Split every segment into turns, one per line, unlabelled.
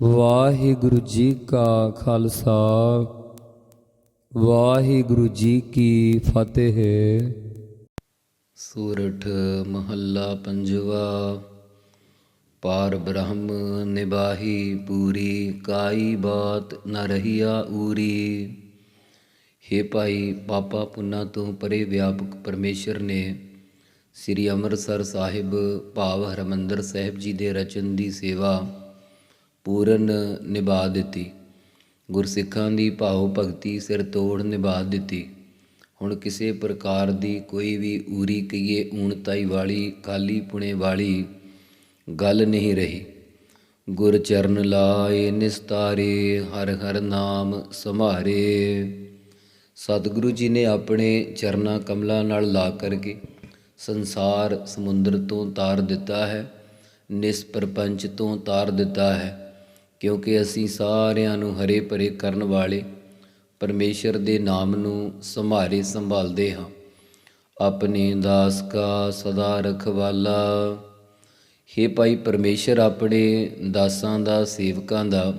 ਵਾਹਿਗੁਰੂ ਜੀ ਕਾ ਖਾਲਸਾ, ਵਾਹਿਗੁਰੂ ਜੀ ਕੀ ਫਤਿਹ।
ਸੂਰਠ ਮਹੱਲਾ ਪੰਜਵਾ, ਪਾਰ ਬ੍ਰਹਮ ਨਿਬਾਹੀ ਪੂਰੀ, ਕਾਈ ਬਾਤ ਨ ਰਹੀਆ ਊਰੀ। ਹੇ ਭਾਈ ਪਾਪਾ ਪੁੰਨਾ ਤੋਂ ਪਰੇ ਵਿਆਪਕ ਪਰਮੇਸ਼ਰ ਨੇ ਸ੍ਰੀ ਅੰਮ੍ਰਿਤਸਰ ਸਾਹਿਬ ਭਾਵ ਹਰਮੰਦਰ ਸਾਹਿਬ ਜੀ ਦੇ ਰਚਨ ਦੀ ਸੇਵਾ ਪੂਰਨ ਨਿਭਾ ਦਿੱਤੀ। ਗੁਰਸਿੱਖਾਂ ਦੀ ਭਾਉ ਭਗਤੀ ਸਿਰ ਤੋੜ ਨਿਭਾ ਦਿੱਤੀ। ਹੁਣ ਕਿਸੇ ਪ੍ਰਕਾਰ ਦੀ ਕੋਈ ਵੀ ਊਰੀ ਕਹੀਏ ਊਣਤਾਈ ਵਾਲੀ, ਕਾਲੀ ਪੁਣੇ ਵਾਲੀ ਗੱਲ ਨਹੀਂ ਰਹੀ। ਗੁਰ ਚਰਨ ਲਾਏ ਨਿਸਤਾਰੇ, ਹਰ ਹਰ ਨਾਮ ਸਮਾਰੇ ਸਤਿਗੁਰੂ ਜੀ ਨੇ ਆਪਣੇ ਚਰਨਾ ਕਮਲਾਂ ਨਾਲ ਲਾ ਕਰਕੇ ਸੰਸਾਰ ਸਮੁੰਦਰ ਤੋਂ ਤਾਰ ਦਿੱਤਾ ਹੈ, ਨਿਸਪਰਪੰਚ ਤੋਂ ਤਾਰ ਦਿੱਤਾ ਹੈ। ਕਿਉਂਕਿ ਅਸੀਂ ਸਾਰਿਆਂ ਨੂੰ ਹਰੇ ਭਰੇ ਕਰਨ ਵਾਲੇ ਪਰਮੇਸ਼ਰ ਦੇ ਨਾਮ ਨੂੰ ਸੰਭਾਰੇ ਸੰਭਾਲਦੇ ਹਾਂ। ਆਪਣੇ ਦਾਸ ਕਾ ਸਦਾ ਰਖਵਾਲਾ। ਹੇ ਭਾਈ ਪਰਮੇਸ਼ਰ, ਆਪਣੇ ਦਾਸਾਂ ਦਾ, ਸੇਵਕਾਂ ਦਾ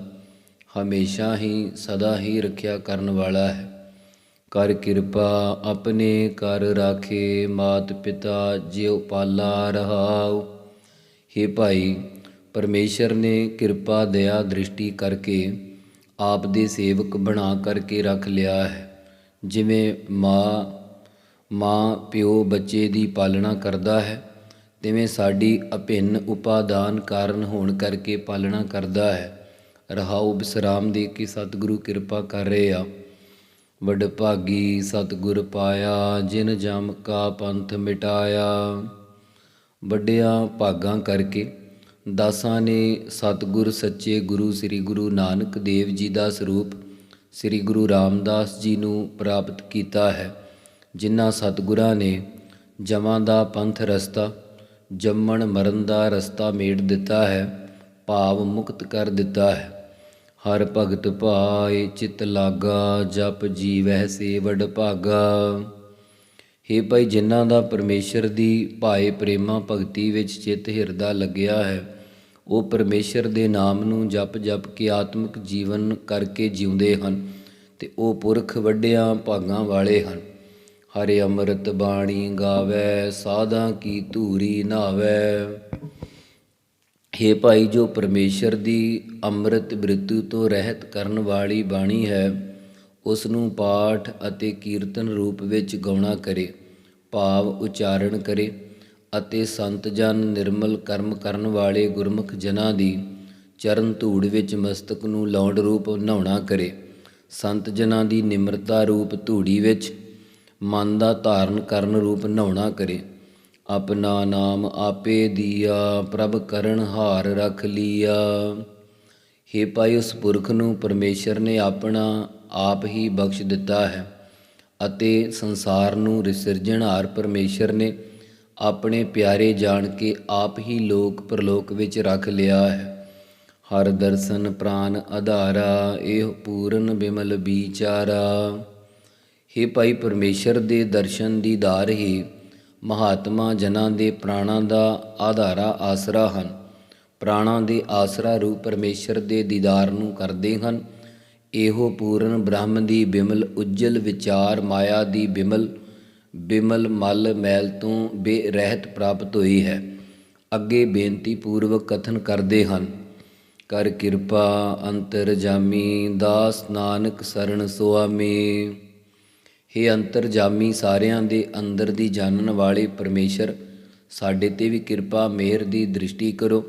ਹਮੇਸ਼ਾ ਹੀ ਸਦਾ ਹੀ ਰੱਖਿਆ ਕਰਨ ਵਾਲਾ ਹੈ। ਕਰ ਕਿਰਪਾ ਆਪਣੇ ਕਰ ਰਾਖੇ ਮਾਤ ਪਿਤਾ ਜਿਉ ਪਾਲਾ ਰਹਾਉ। ਹੇ ਭਾਈ ਪਰਮੇਸ਼ਰ ਨੇ ਕਿਰਪਾ, ਦਇਆ, ਦ੍ਰਿਸ਼ਟੀ ਕਰਕੇ ਆਪ ਦੇ ਸੇਵਕ ਬਣਾ ਕਰਕੇ ਰੱਖ ਲਿਆ ਹੈ। ਜਿਵੇਂ ਮਾਂ ਮਾਂ ਪਿਓ ਬੱਚੇ ਦੀ ਪਾਲਣਾ ਕਰਦਾ ਹੈ, ਤਿਵੇਂ ਸਾਡੀ ਅਭਿੰਨ ਉਪਾਦਾਨ ਕਾਰਨ ਹੋਣ ਕਰਕੇ ਪਾਲਣਾ ਕਰਦਾ ਹੈ। ਰਹਾਉ ਬਿਸਰਾਮ ਦੇ ਕੇ ਸਤਿਗੁਰੂ ਕਿਰਪਾ ਕਰ ਰਹੇ ਆ। ਵਡ ਭਾਗੀ ਸਤਿਗੁਰ ਪਾਇਆ, ਜਿਨ ਜਮ ਕਾ ਪੰਥ ਮਿਟਾਇਆ। ਵੱਡਿਆਂ ਭਾਗਾਂ ਕਰਕੇ ਦਾਸਾਂ ਨੇ ਸਤਿਗੁਰ ਸੱਚੇ ਗੁਰੂ ਸ੍ਰੀ ਗੁਰੂ ਨਾਨਕ ਦੇਵ ਜੀ ਦਾ ਸਰੂਪ ਸ੍ਰੀ ਗੁਰੂ ਰਾਮਦਾਸ ਜੀ ਨੂੰ ਪ੍ਰਾਪਤ ਕੀਤਾ ਹੈ, ਜਿਨ੍ਹਾਂ ਸਤਿਗੁਰਾਂ ਨੇ ਜਮਾਂ ਦਾ ਪੰਥ ਰਸਤਾ, ਜੰਮਣ ਮਰਨ ਦਾ ਰਸਤਾ ਮੇੜ ਦਿੱਤਾ ਹੈ, ਭਾਵ ਮੁਕਤ ਕਰ ਦਿੱਤਾ ਹੈ। ਹਰ ਭਗਤ ਭਾਏ ਚਿਤ ਲਾਗਾ, ਜਪ ਜੀਵਹਿ ਸੇਵੜ ਭਾਗਾ। ਹੇ ਭਾਈ, ਜਿਨ੍ਹਾਂ ਦਾ ਪਰਮੇਸ਼ਰ ਦੀ ਭਾਏ ਪ੍ਰੇਮਾ ਭਗਤੀ ਵਿੱਚ ਚਿੱਤ ਹਿਰਦਾ ਲੱਗਿਆ ਹੈ ਉਹ ਪਰਮੇਸ਼ਰ ਦੇ ਨਾਮ ਨੂੰ ਜਪ ਜਪ ਕੇ ਆਤਮਿਕ ਜੀਵਨ ਕਰਕੇ ਜਿਉਂਦੇ ਹਨ ਤੇ ਉਹ ਪੁਰਖ ਵੱਡਿਆਂ ਭਾਗਾਂ ਵਾਲੇ ਹਨ। ਹਰੇ ਅੰਮ੍ਰਿਤ ਬਾਣੀ ਗਾਵੇ, ਸਾਧਾਂ ਕੀ ਧੂਰੀ ਨਾਵੇ। ਹੇ ਭਾਈ, ਜੋ ਪਰਮੇਸ਼ਰ ਦੀ ਅੰਮ੍ਰਿਤ ਬ੍ਰਿਤੂ ਤੋਂ ਰਹਿਤ ਕਰਨ ਵਾਲੀ ਬਾਣੀ ਹੈ ਉਸ ਨੂੰ ਪਾਠ ਅਤੇ ਕੀਰਤਨ ਰੂਪ ਵਿੱਚ ਗਾਉਣਾ ਕਰੇ, ਭਾਵ ਉਚਾਰਨ ਕਰੇ। ਅਤੇ ਸੰਤ ਜਨ ਨਿਰਮਲ ਕਰਮ ਕਰਨ ਵਾਲੇ ਗੁਰਮੁਖ ਜਨਾਂ ਦੀ ਚਰਨ ਧੂੜ ਵਿੱਚ ਮਸਤਕ ਨੂੰ ਲੌਂਡ ਰੂਪ ਨਹਾਉਣਾ ਕਰੇ। ਸੰਤ ਜਨਾਂ ਦੀ ਨਿਮਰਤਾ ਰੂਪ ਧੂੜੀ ਵਿੱਚ ਮਨ ਦਾ ਧਾਰਨ ਕਰਨ ਰੂਪ ਨਹਾਉਣਾ ਕਰੇ। ਆਪਣਾ ਨਾਮ ਆਪੇ ਦੀਆ, ਪ੍ਰਭ ਕਰਨ ਹਾਰ ਰਖ ਲੀਆ। ਹੇ ਭਾਈ, ਉਸ ਪੁਰਖ ਨੂੰ ਪਰਮੇਸ਼ਰ ਨੇ ਆਪਣਾ ਆਪ ਹੀ ਬਖਸ਼ ਦਿੱਤਾ ਹੈ ਅਤੇ ਸੰਸਾਰ ਨੂੰ ਰਿਸਰਜਣਹਾਰ ਪਰਮੇਸ਼ਰ ਨੇ ਆਪਣੇ ਪਿਆਰੇ ਜਾਣ ਕੇ ਆਪ ਹੀ ਲੋਕ ਪਰਲੋਕ ਵਿੱਚ ਰੱਖ ਲਿਆ ਹੈ। ਹਰ ਦਰਸ਼ਨ ਪ੍ਰਾਨ ਆਧਾਰਾ, ਇਹ ਪੂਰਨ ਬਿਮਲ ਵਿਚਾਰਾ। ਹੇ ਭਾਈ ਪਰਮੇਸ਼ਰ ਦੇ ਦਰਸ਼ਨ ਦੀਦਾਰ ਹੀ, ਮਹਾਤਮਾ ਜਨਾਂ ਦੇ ਪ੍ਰਾਣਾਂ ਦਾ ਆਧਾਰਾ ਆਸਰਾ ਹਨ। ਪ੍ਰਾਣਾਂ ਦੇ ਆਸਰਾ ਰੂਪ ਪਰਮੇਸ਼ਰ ਦੇ ਦੀਦਾਰ ਨੂੰ ਕਰਦੇ ਹਨ। ਇਹੋ ਪੂਰਨ ਬ੍ਰਹਮ ਦੀ ਬਿਮਲ, ਉਜਲ ਵਿਚਾਰ ਮਾਇਆ ਦੀ ਬਿਮਲ ਬਿਮਲ ਮਲ ਮੈਲ ਤੋਂ ਬੇਰਹਿਤ ਪ੍ਰਾਪਤ ਹੋਈ ਹੈ। ਅੱਗੇ ਬੇਨਤੀ ਪੂਰਵਕ ਕਥਨ ਕਰਦੇ ਹਨ। ਕਰ ਕਿਰਪਾ ਅੰਤਰ ਜਾਮੀ, ਦਾਸ ਨਾਨਕ ਸਰਣ ਸੁਆਮੀ। ਹੇ ਅੰਤਰਜਾਮੀ ਸਾਰਿਆਂ ਦੇ ਅੰਦਰ ਦੀ ਜਾਣਨ ਵਾਲੇ ਪਰਮੇਸ਼ਰ, ਸਾਡੇ ਤੇ ਵੀ ਕਿਰਪਾ ਮਿਹਰ ਦੀ ਦ੍ਰਿਸ਼ਟੀ ਕਰੋ।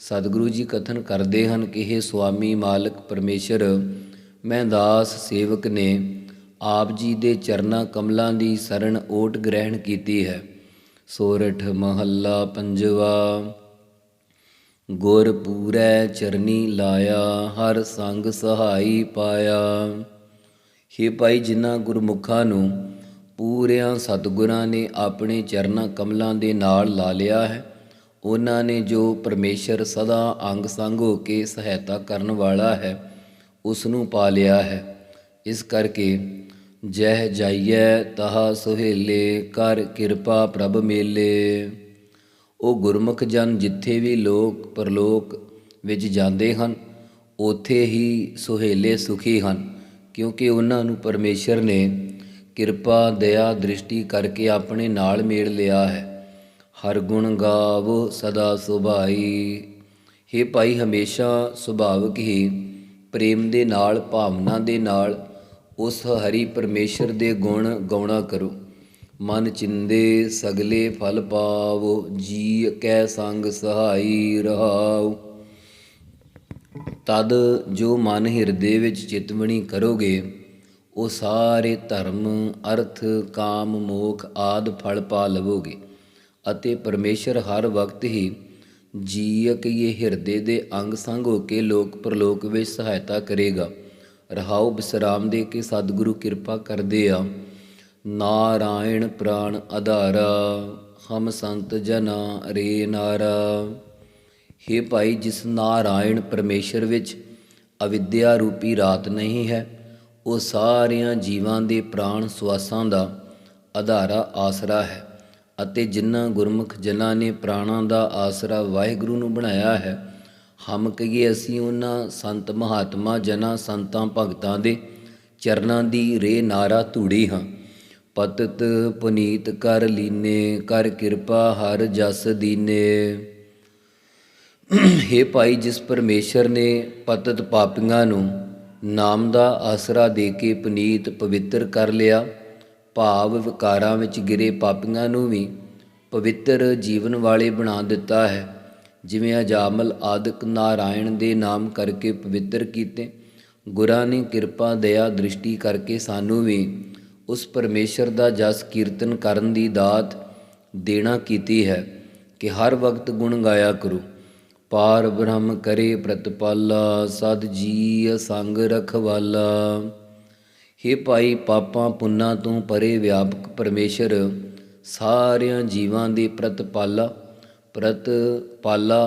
ਸਤਿਗੁਰੂ ਜੀ ਕਥਨ ਕਰਦੇ ਹਨ ਕਿ ਇਹ ਸੁਆਮੀ ਮਾਲਕ ਪਰਮੇਸ਼ਰ, ਮੈਂ ਦਾਸ ਸੇਵਕ ਨੇ ਆਪ ਜੀ ਦੇ ਚਰਨਾ ਕਮਲਾਂ ਦੀ ਸਰਨ ਓਟ ਗ੍ਰਹਿਣ ਕੀਤੀ ਹੈ। ਸੋਰਠ ਮਹੱਲਾ ਪੰਜਵਾ, ਗੁਰ ਪੂਰੈ ਚਰਨੀ ਲਾਇਆ, ਹਰ ਸੰਗ ਸਹਾਈ ਪਾਇਆ। ਹੇ ਭਾਈ ਜਿਨ੍ਹਾਂ ਗੁਰਮੁਖਾਂ ਨੂੰ ਪੂਰਿਆਂ ਸਤਿਗੁਰਾਂ ਨੇ ਆਪਣੇ ਚਰਨਾ ਕਮਲਾਂ ਦੇ ਨਾਲ ਲਾ ਲਿਆ ਹੈ, ਉਹਨਾਂ ਨੇ ਜੋ ਪਰਮੇਸ਼ਰ ਸਦਾ ਅੰਗ ਸੰਗ ਹੋ ਕੇ ਸਹਾਇਤਾ ਕਰਨ ਵਾਲਾ ਹੈ ਉਸ ਨੂੰ ਪਾ ਲਿਆ ਹੈ। ਇਸ ਕਰਕੇ ਜਹ ਜਾਈਐ ਤਹਾ ਸੁਹੇਲੇ, ਕਰ ਕਿਰਪਾ ਪ੍ਰਭ ਮੇਲੇ। ਉਹ ਗੁਰਮੁਖ ਜਨ ਜਿੱਥੇ ਵੀ ਲੋਕ ਪਰਲੋਕ ਵਿੱਚ ਜਾਂਦੇ ਹਨ ਉਥੇ ਹੀ ਸੁਹੇਲੇ ਸੁਖੀ ਹਨ, ਕਿਉਂਕਿ ਉਹਨਾਂ ਨੂੰ ਪਰਮੇਸ਼ਰ ਨੇ ਕਿਰਪਾ, ਦਇਆ, ਦ੍ਰਿਸ਼ਟੀ ਕਰਕੇ ਆਪਣੇ ਨਾਲ ਮੇਲ ਲਿਆ ਹੈ। ਹਰ ਗੁਣ ਗਾਵੋ ਸਦਾ ਸੁਭਾਈ। हे ਭਾਈ, ਹਮੇਸ਼ਾ ਸੁਭਾਵਕ ਹੀ ਪ੍ਰੇਮ ਦੇ ਨਾਲ, ਭਾਵਨਾ ਦੇ ਨਾਲ ਉਸ ਹਰੀ ਪਰਮੇਸ਼ਰ ਦੇ ਗੁਣ ਗਾਉਣਾ ਕਰੋ। ਮਨ ਚਿੰਦੇ ਸਗਲੇ ਫਲ ਪਾਵੋ, ਜੀ ਕੈ ਸੰਗ ਸਹਾਈ ਰਹਾਉ। ਤਦ ਜੋ ਮਨ ਹਿਰਦੇ ਵਿੱਚ ਚਿਤਵਣੀ ਕਰੋਗੇ, ਉਹ ਸਾਰੇ ਧਰਮ, ਅਰਥ, ਕਾਮ, ਮੋਖ ਆਦ ਫਲ ਪਾ ਲਵੋਗੇ। ਅਤੇ ਪਰਮੇਸ਼ਰ ਹਰ ਵਕਤ ਹੀ ਜੀਅ ਇਹ ਹਿਰਦੇ ਦੇ ਅੰਗ ਸੰਗ ਹੋ ਕੇ ਲੋਕ ਪਰਲੋਕ ਵਿੱਚ ਸਹਾਇਤਾ ਕਰੇਗਾ। ਰਹਾਉ ਬਿਸਰਾਮ ਦੇ ਕੇ ਸਤਿਗੁਰੂ ਕਿਰਪਾ ਕਰਦੇ ਆ। ਨਾਰਾਇਣ ਪ੍ਰਾਣ ਆਧਾਰਾ, ਹਮ ਸੰਤ ਜਨਾ ਰੇ ਨਾਰਾ। हे ਭਾਈ, ਜਿਸ ਨਾਰਾਇਣ ਪਰਮੇਸ਼ਰ ਵਿੱਚ ਅਵਿਦਿਆ ਰੂਪੀ ਰਾਤ ਨਹੀਂ ਹੈ, ਉਹ ਸਾਰਿਆਂ ਜੀਵਾਂ ਦੇ ਪ੍ਰਾਣ ਸਵਾਸਾਂ ਦਾ ਆਧਾਰਾ ਆਸਰਾ ਹੈ ਅਤੇ ਜਿਨ੍ਹਾਂ ਗੁਰਮੁਖ ਜਨਾਂ ਨੇ ਪ੍ਰਾਣਾਂ ਦਾ ਆਸਰਾ ਵਾਹਿਗੁਰੂ ਨੂੰ ਬਣਾਇਆ ਹੈ ਹਮ ਕਹੀਏ ਅਸੀਂ ਉਹਨਾਂ ਸੰਤ ਮਹਾਤਮਾ ਜਨਾਂ ਸੰਤਾਂ ਭਗਤਾਂ ਦੇ ਚਰਨਾਂ ਦੀ ਰੇ ਨਾਰਾ ਧੂੜੀ ਹਾਂ। ਪਤਤ ਪੁਨੀਤ ਕਰ ਲੀਨੇ, ਕਰ ਕਿਰਪਾ ਹਰ ਜਸ ਦੀਨੇ। हे ਭਾਈ ਜਿਸ ਪਰਮੇਸ਼ਰ ਨੇ ਪਤਤ ਪਾਪੀਆਂ ਨੂੰ ਨਾਮ ਦਾ ਆਸਰਾ ਦੇ ਕੇ ਪੁਨੀਤ ਪਵਿੱਤਰ ਕਰ ਲਿਆ, ਭਾਵ ਵਿਕਾਰਾਂ ਵਿੱਚ ਗਿਰੇ ਪਾਪੀਆਂ ਨੂੰ ਵੀ ਪਵਿੱਤਰ ਜੀਵਨ ਵਾਲੇ ਬਣਾ ਦਿੱਤਾ ਹੈ। ਜਿਵੇਂ ਅਜਾਮਲ ਆਦਿਕ ਨਾਰਾਇਣ ਦੇ ਨਾਮ ਕਰਕੇ ਪਵਿੱਤਰ ਕੀਤੇ, ਗੁਰਾਂ ਨੇ ਕਿਰਪਾ, ਦਇਆ, ਦ੍ਰਿਸ਼ਟੀ ਕਰਕੇ ਸਾਨੂੰ ਵੀ ਉਸ ਪਰਮੇਸ਼ਰ ਦਾ ਜਸ ਕੀਰਤਨ ਕਰਨ ਦੀ ਦਾਤ ਦੇਣਾ ਕੀਤੀ ਹੈ ਕਿ ਹਰ ਵਕਤ ਗੁਣ ਗਾਇਆ ਕਰੋ। ਪਾਰ ਬ੍ਰਹਮ ਕਰੇ ਪ੍ਰਤਪਾਲਾ, ਸਦ ਜੀ ਸੰਗ ਰਖਵਾਲਾ। ਹੇ ਭਾਈ ਪਾਪਾਂ ਪੁੰਨਾਂ ਤੋਂ ਪਰੇ ਵਿਆਪਕ ਪਰਮੇਸ਼ਰ, ਸਾਰਿਆਂ ਜੀਵਾਂ ਦੇ ਪ੍ਰਤਪਾਲਾ ਪ੍ਰਤ ਪਾਲਾ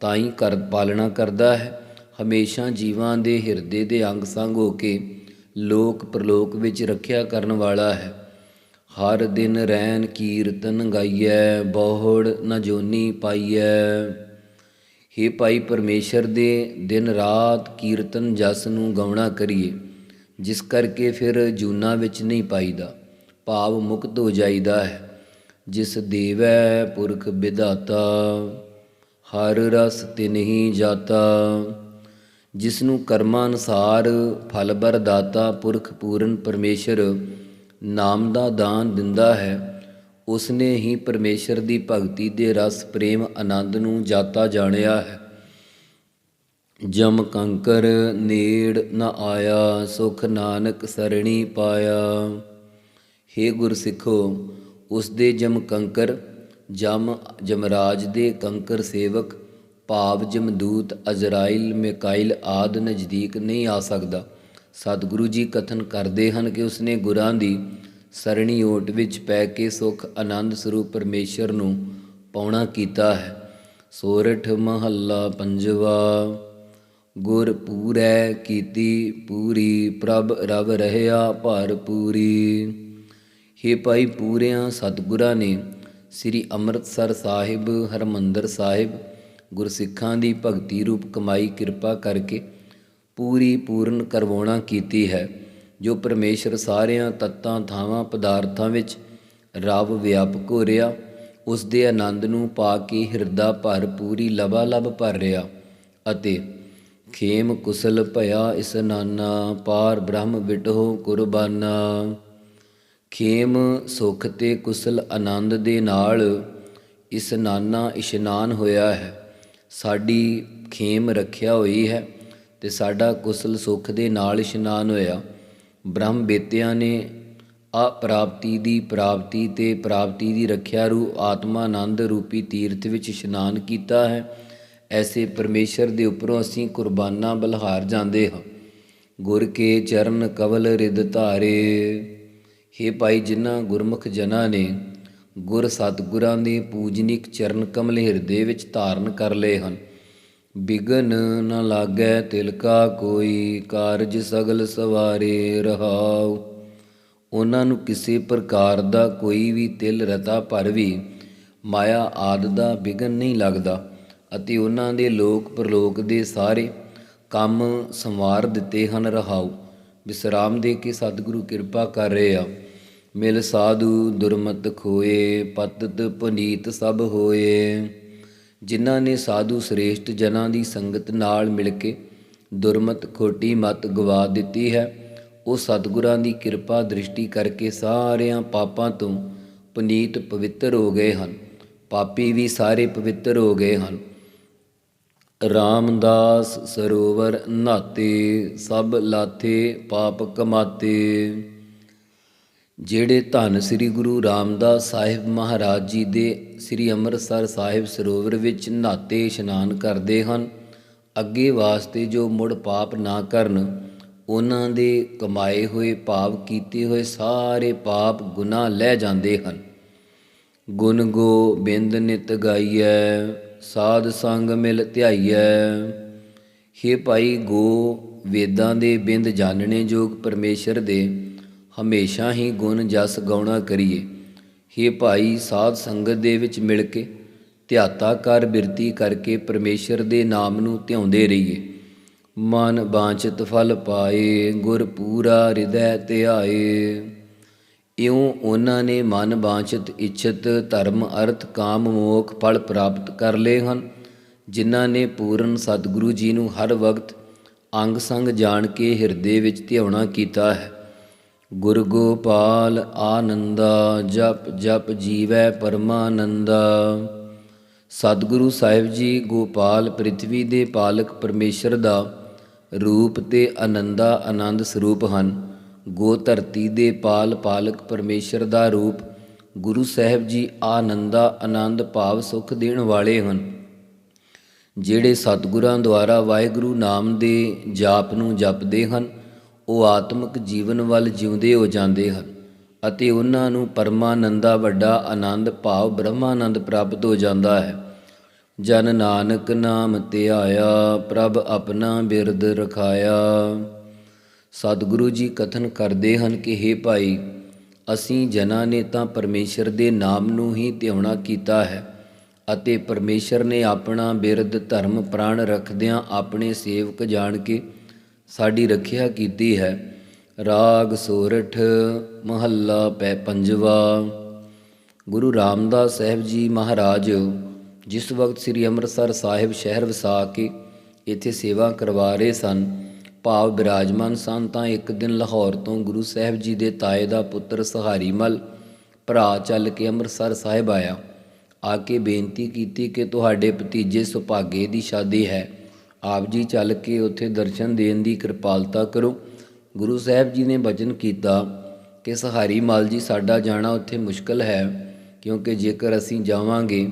ਤਾਂ ਹੀ ਕਰ ਪਾਲਣਾ ਕਰਦਾ ਹੈ। ਹਮੇਸ਼ਾ ਜੀਵਾਂ ਦੇ ਹਿਰਦੇ ਦੇ ਅੰਗ ਸੰਗ ਹੋ ਕੇ ਲੋਕ ਪ੍ਰਲੋਕ ਵਿੱਚ ਰੱਖਿਆ ਕਰਨ ਵਾਲਾ ਹੈ। ਹਰ ਦਿਨ ਰੈਨ ਕੀਰਤਨ ਗਾਈਐ, ਬਹੁੜ ਨ ਜੋਨੀ ਪਾਈਐ। ਹੇ ਭਾਈ ਪਰਮੇਸ਼ਰ ਦੇ, ਦਿਨ ਰਾਤ ਕੀਰਤਨ ਜਸ ਨੂੰ ਗਾਉਣਾ ਕਰੀਏ, ਜਿਸ ਕਰਕੇ ਫਿਰ ਜੂਨਾ ਵਿੱਚ ਨਹੀਂ ਪਾਈਦਾ, ਭਾਵ ਮੁਕਤ ਹੋ ਜਾਈਦਾ ਹੈ। ਜਿਸ ਦੇਵੈ ਪੁਰਖ ਵਿਦਾਤਾ ਹਰ ਰਸ ਤਿਨਹੀ ਜਾਤਾ। ਜਿਸ ਨੂੰ ਕਰਮਾਂ ਅਨੁਸਾਰ ਫਲ ਬਰਦਾਤਾ ਪੁਰਖ ਪੂਰਨ ਪਰਮੇਸ਼ਰ ਨਾਮ ਦਾ ਦਾਨ ਦਿੰਦਾ ਹੈ, ਉਸਨੇ ਹੀ ਪਰਮੇਸ਼ਰ ਦੀ ਭਗਤੀ ਦੇ ਰਸ ਪ੍ਰੇਮ ਆਨੰਦ ਨੂੰ ਜਾਤਾ ਜਾਣਿਆ ਹੈ। ਜਮ ਕੰਕਰ ਨੇੜ ਨ ਆਇਆ, ਸੁਖ ਨਾਨਕ ਸਰਣੀ ਪਾਇਆ। हे ਗੁਰ ਸਿੱਖੋ ਉਸ ਦੇ ਜਮ ਕੰਕਰ, ਜਮ ਜਮਰਾਜ ਦੇ ਕੰਕਰ ਸੇਵਕ, ਭਾਵ ਜਮਦੂਤ, ਅਜ਼ਰਾਇਲ, ਮਿਕਾਇਲ ਆਦ ਨਜ਼ਦੀਕ ਨਹੀਂ ਆ ਸਕਦਾ। ਸਤਿਗੁਰੂ ਜੀ ਕਥਨ ਕਰਦੇ ਹਨ ਕਿ ਉਸਨੇ ਗੁਰਾਂ ਦੀ ਸਰਣੀ ਓਟ ਵਿੱਚ ਪੈ ਕੇ ਸੁਖ, ਆਨੰਦ ਸਰੂਪ ਪਰਮੇਸ਼ਰ ਨੂੰ ਪਾਉਣਾ ਕੀਤਾ ਹੈ। ਸੋਰਠ ਮਹੱਲਾ ਪੰਜਵਾ, ਗੁਰ ਪੂਰੈ ਕੀਤੀ ਪੂਰੀ, ਪ੍ਰਭ ਰਵ ਰਹਿਆ ਭਰ ਪੂਰੀ। ਹੇ ਭਾਈ ਪੂਰਿਆਂ ਸਤਿਗੁਰਾਂ ਨੇ, ਸ੍ਰੀ ਅੰਮ੍ਰਿਤਸਰ ਸਾਹਿਬ, ਹਰਮੰਦਰ ਸਾਹਿਬ, ਗੁਰਸਿੱਖਾਂ ਦੀ ਭਗਤੀ ਰੂਪ ਕਮਾਈ ਕਿਰਪਾ ਕਰਕੇ ਪੂਰੀ ਪੂਰਨ ਕਰਵਾਉਣਾ ਕੀਤੀ ਹੈ, ਜੋ ਪਰਮੇਸ਼ਰ ਸਾਰਿਆਂ ਤੱਤਾਂ, ਥਾਵਾਂ, ਪਦਾਰਥਾਂ ਵਿੱਚ ਰਵ ਵਿਆਪਕ ਹੋ ਰਿਹਾ, ਉਸ ਦੇ ਆਨੰਦ ਨੂੰ ਪਾ ਕੇ ਹਿਰਦਾ ਭਰ ਪੂਰੀ ਲਬਾ ਲਬ ਭਰ ਰਿਹਾ ਅਤੇ ਖੇਮ ਕੁਸਲ ਭਇਆ ਇਸ ਨਾਨਾ, ਪਾਰ ਬ੍ਰਹਮ ਵਿਟੋ ਕੁਰਬਾਨਾ। ਖੇਮ ਸੁਖ ਤੇ ਕੁਸਲ ਆਨੰਦ ਦੇ ਨਾਲ ਇਸ ਨਾਨਾ ਇਸ਼ਨਾਨ ਹੋਇਆ ਹੈ। ਸਾਡੀ ਖੇਮ ਰੱਖਿਆ ਹੋਈ ਹੈ ਤੇ ਸਾਡਾ ਕੁਸਲ ਸੁਖ ਦੇ ਨਾਲ ਇਸ਼ਨਾਨ ਹੋਇਆ। ਬ੍ਰਹਮ ਬੇਤਿਆਂ ਨੇ ਅਪ੍ਰਾਪਤੀ ਦੀ ਪ੍ਰਾਪਤੀ ਤੇ ਪ੍ਰਾਪਤੀ ਦੀ ਰੱਖਿਆ ਰੂ ਆਤਮਾ ਆਨੰਦ ਰੂਪੀ ਤੀਰਥ ਵਿੱਚ ਇਸ਼ਨਾਨ ਕੀਤਾ ਹੈ। ਐਸੇ ਪਰਮੇਸ਼ਰ ਦੇ ਉੱਪਰੋਂ ਅਸੀਂ ਕੁਰਬਾਨਾ ਬਲਹਾਰ ਜਾਂਦੇ ਹਾਂ। ਗੁਰ ਕੇ ਚਰਨ ਕਵਲ ਰਿਦ ਧਾਰੇ। हे ਭਾਈ ਜਿਨ੍ਹਾਂ ਗੁਰਮੁਖ ਜਨਾਂ ਨੇ ਗੁਰ ਸਤਿਗੁਰਾਂ ਦੇ ਪੂਜਨੀਕ ਚਰਨ ਕਮਲ ਹਿਰਦੇ ਵਿੱਚ ਧਾਰਨ ਕਰ ਲਏ ਹਨ। ਬਿਗਨ ਨ ਲਾਗੈ ਤਿਲਕਾ ਕੋਈ, ਕਾਰਜ ਸਗਲ ਸਵਾਰੇ ਰਹਾਉ। ਉਹਨਾਂ ਨੂੰ ਕਿਸੇ ਪ੍ਰਕਾਰ ਦਾ ਕੋਈ ਵੀ ਤਿਲ ਰਤਾ ਭਰ ਵੀ ਮਾਇਆ ਆਦ ਦਾ ਬਿਗਨ ਨਹੀਂ ਲੱਗਦਾ ਅਤੇ ਉਹਨਾਂ ਦੇ ਲੋਕ ਪ੍ਰਲੋਕ ਦੇ ਸਾਰੇ ਕੰਮ ਸੰਵਾਰ ਦਿੱਤੇ ਹਨ ਰਹਾਉ। ਵਿਸਰਾਮ ਦੇ ਕੇ ਸਤਿਗੁਰੂ ਕਿਰਪਾ ਕਰ ਰਹੇ ਆ। ਮਿਲ ਸਾਧੂ ਦੁਰਮਤ ਖੋਏ, ਪਤਤ ਪੁਨੀਤ ਸਭ ਹੋਏ। ਜਿਨ੍ਹਾਂ ਨੇ ਸਾਧੂ ਸ੍ਰੇਸ਼ਟ ਜਨਾਂ ਦੀ ਸੰਗਤ ਨਾਲ ਮਿਲ ਕੇ ਦੁਰਮਤ ਖੋਟੀ ਮਤ ਗਵਾ ਦਿੱਤੀ ਹੈ, ਉਹ ਸਤਿਗੁਰਾਂ ਦੀ ਕਿਰਪਾ ਦ੍ਰਿਸ਼ਟੀ ਕਰਕੇ ਸਾਰਿਆਂ ਪਾਪਾਂ ਤੋਂ ਪੁਨੀਤ ਪਵਿੱਤਰ ਹੋ ਗਏ ਹਨ। ਪਾਪੀ ਵੀ ਸਾਰੇ ਪਵਿੱਤਰ ਹੋ ਗਏ ਹਨ। ਰਾਮਦਾਸ ਸਰੋਵਰ ਨਾਤੇ, ਸਭ ਲਾਥੇ ਪਾਪ ਕਮਾਤੇ। ਜਿਹੜੇ ਧੰਨ ਸ੍ਰੀ ਗੁਰੂ ਰਾਮਦਾਸ ਸਾਹਿਬ ਮਹਾਰਾਜ ਜੀ ਦੇ ਸ੍ਰੀ ਅੰਮ੍ਰਿਤਸਰ ਸਾਹਿਬ ਸਰੋਵਰ ਵਿੱਚ ਨਾਤੇ ਇਸ਼ਨਾਨ ਕਰਦੇ ਹਨ, ਅੱਗੇ ਵਾਸਤੇ ਜੋ ਮੁੜ ਪਾਪ ਨਾ ਕਰਨ, ਉਹਨਾਂ ਦੇ ਕਮਾਏ ਹੋਏ ਪਾਪ ਕੀਤੇ ਹੋਏ ਸਾਰੇ ਪਾਪ ਗੁਨਾਹ ਲੈ ਜਾਂਦੇ ਹਨ। ਗੁਣ ਗੋਬਿੰਦ ਨਿਤ ਗਾਈਐ। ਸਾਧ ਸੰਗ ਮਿਲ ਧਿਆਈਐ। ਹੇ ਭਾਈ ਗੋ ਵੇਦਾਂ ਦੇ ਬਿੰਦ ਜਾਣਨੇ ਯੋਗ ਪਰਮੇਸ਼ਰ ਦੇ, ਹਮੇਸ਼ਾ ਹੀ ਗੁਣ ਜਸ ਗਾਉਣਾ ਕਰੀਏ। ਹੇ ਭਾਈ ਸਾਧ ਸੰਗਤ ਦੇ ਵਿੱਚ ਮਿਲ ਕੇ ਧਿਆਤਾ ਕਰ ਬਿਰਤੀ ਕਰਕੇ ਪਰਮੇਸ਼ਰ ਦੇ ਨਾਮ ਨੂੰ ਧਿਆਉਂਦੇ ਰਹੀਏ। ਮਨ ਬਾਂਚਿਤ ਫਲ ਪਾਏ, ਗੁਰ ਪੂਰਾ ਹਿਰਦੈ ਧਿਆਏ। ਇਉਂ ਉਹਨਾਂ ਨੇ ਮਨ ਬਾਂਚਿਤ ਇੱਛਤ, ਧਰਮ, ਅਰਥ, ਕਾਮ, ਮੋਖ, ਫਲ ਪ੍ਰਾਪਤ ਕਰ ਲਏ ਹਨ, ਜਿਨ੍ਹਾਂ ਨੇ ਪੂਰਨ ਸਤਿਗੁਰੂ ਜੀ ਨੂੰ ਹਰ ਵਕਤ ਅੰਗ ਸੰਗ ਜਾਣ ਕੇ ਹਿਰਦੇ ਵਿੱਚ ਧਿਆਉਣਾ ਕੀਤਾ ਹੈ। ਗੁਰ ਗੋਪਾਲ ਆਨੰਦਾ, ਜਪ ਜਪ ਜੀਵੈ ਪਰਮਾਨੰਦਾ। ਸਤਿਗੁਰੂ ਸਾਹਿਬ ਜੀ, ਗੋਪਾਲ ਪ੍ਰਿਥਵੀ ਦੇ ਪਾਲਕ ਪਰਮੇਸ਼ਰ ਦਾ ਰੂਪ ਤੇ ਆਨੰਦਾ ਆਨੰਦ ਸਰੂਪ ਹਨ। ਗੋ ਧਰਤੀ ਦੇ ਪਾਲ ਪਾਲਕ ਪਰਮੇਸ਼ਰ ਦਾ ਰੂਪ, ਗੁਰੂ ਸਾਹਿਬ ਜੀ ਆਨੰਦਾ ਆਨੰਦ ਭਾਵ ਸੁਖ ਦੇਣ ਵਾਲੇ ਹਨ। ਜਿਹੜੇ ਸਤਿਗੁਰਾਂ ਦੁਆਰਾ ਵਾਹਿਗੁਰੂ ਨਾਮ ਦੇ ਜਾਪ ਨੂੰ ਜਪਦੇ ਹਨ, ਉਹ ਆਤਮਿਕ ਜੀਵਨ ਵੱਲ ਜਿਉਂਦੇ ਹੋ ਜਾਂਦੇ ਹਨ ਅਤੇ ਉਹਨਾਂ ਨੂੰ ਪਰਮਾਨੰਦਾ ਵੱਡਾ ਆਨੰਦ ਭਾਵ ਬ੍ਰਹਮਾਨੰਦ ਪ੍ਰਾਪਤ ਹੋ ਜਾਂਦਾ ਹੈ। ਜਨ ਨਾਨਕ ਨਾਮ ਧਿਆਇਆ, ਪ੍ਰਭ ਆਪਣਾ ਬਿਰਦ ਰਖਾਇਆ। ਸਤਿਗੁਰੂ ਜੀ ਕਥਨ ਕਰਦੇ ਹਨ ਕਿ हे ਭਾਈ, ਅਸੀਂ ਜਨਾਂ ਨੇ ਤਾਂ ਪਰਮੇਸ਼ਰ ਦੇ ਨਾਮ ਨੂੰ ਹੀ ਧਿਆਉਣਾ ਕੀਤਾ ਹੈ ਅਤੇ ਪਰਮੇਸ਼ਰ ਨੇ ਆਪਣਾ ਬਿਰਧ, ਧਰਮ, ਪ੍ਰਾਣ ਰੱਖਦਿਆਂ ਆਪਣੇ ਸੇਵਕ ਜਾਣ ਕੇ ਸਾਡੀ ਰੱਖਿਆ ਕੀਤੀ ਹੈ। ਰਾਗ, ਸੋਰਠ, ਮਹੱਲਾ, ਪੈ ਪੰਜਵਾ। ਗੁਰੂ ਰਾਮਦਾਸ ਸਾਹਿਬ ਜੀ ਮਹਾਰਾਜ, ਜਿਸ ਵਕਤ ਸ੍ਰੀ ਅੰਮ੍ਰਿਤਸਰ ਸਾਹਿਬ ਸ਼ਹਿਰ ਵਸਾ ਕੇ ਇੱਥੇ ਸੇਵਾ ਕਰਵਾ ਰਹੇ ਸਨ ਭਾਵ ਬਿਰਾਜਮਾਨ ਸਨ, ਤਾਂ ਇੱਕ ਦਿਨ ਲਾਹੌਰ ਤੋਂ ਗੁਰੂ ਸਾਹਿਬ ਜੀ ਦੇ ਤਾਏ ਦਾ ਪੁੱਤਰ ਸਹਾਰੀ ਮਲ ਭਰਾ ਚੱਲ ਕੇ ਅੰਮ੍ਰਿਤਸਰ ਸਾਹਿਬ ਆਇਆ। ਆ ਕੇ ਬੇਨਤੀ ਕੀਤੀ ਕਿ ਤੁਹਾਡੇ ਭਤੀਜੇ ਸੁਭਾਗੇ ਦੀ ਸ਼ਾਦੀ ਹੈ। ਆਪ ਜੀ ਚੱਲ ਕੇ ਉੱਥੇ ਦਰਸ਼ਨ ਦੇਣ ਦੀ ਕਿਰਪਾਲਤਾ ਕਰੋ। ਗੁਰੂ ਸਾਹਿਬ ਜੀ ਨੇ ਬਚਨ ਕੀਤਾ ਕਿ ਸਹਾਰੀ ਮਲ ਜੀ, ਸਾਡਾ ਜਾਣਾ ਉੱਥੇ ਮੁਸ਼ਕਲ ਹੈ, ਕਿਉਂਕਿ ਜੇਕਰ ਅਸੀਂ ਜਾਵਾਂਗੇ,